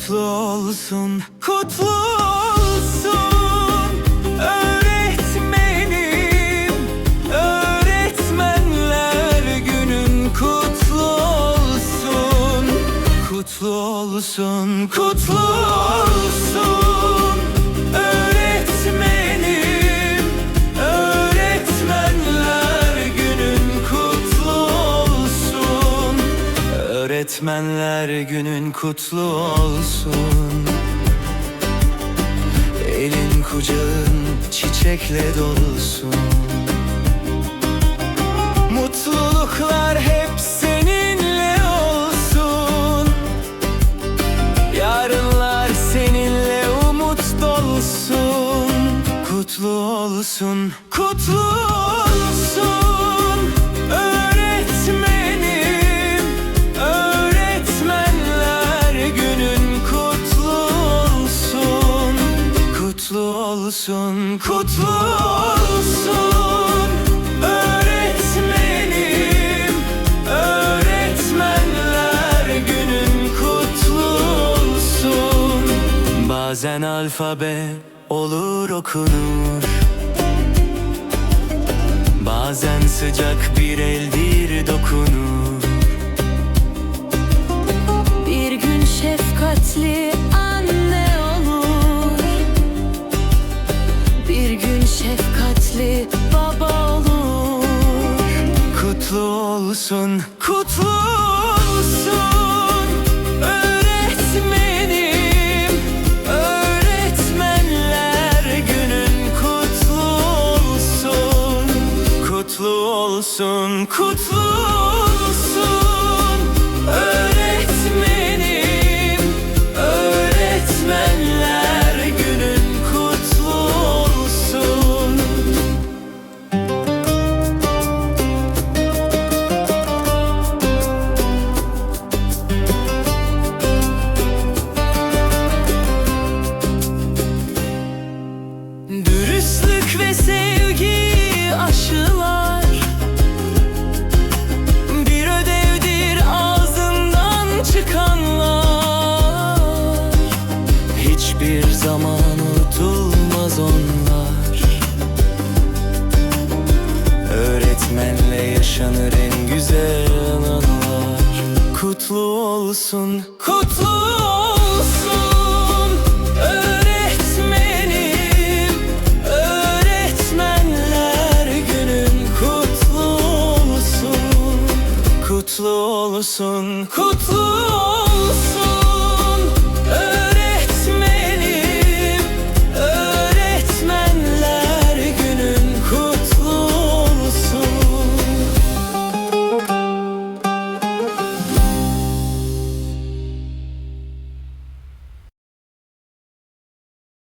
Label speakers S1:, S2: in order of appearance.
S1: Kutlu olsun, kutlu olsun. Öğretmenim, öğretmenler günün kutlu olsun. Kutlu olsun, kutlu olsun Öğretmenler günün kutlu olsun. Elin kucağın çiçekle dolusun Mutluluklar hep seninle olsun. Yarınlar seninle umut dolsun. Kutlu olsun, kutlu olsun olsun, kutlu olsun Öğretmenim, öğretmenler günün kutlu olsun Bazen alfabe olur okunur Bazen sıcak bir eldir olsun, kutlu olsun Öğretmenim, öğretmenler günün kutlu olsun. Kutlu olsun, kutlu olsun Ve sevgi aşılar. Bir ödevdir ağzından çıkanlar. Hiçbir zaman unutulmaz onlar. Öğretmenle yaşanır en güzel anılar. Kutlu olsun, kutlu olsun olsun. Kutlu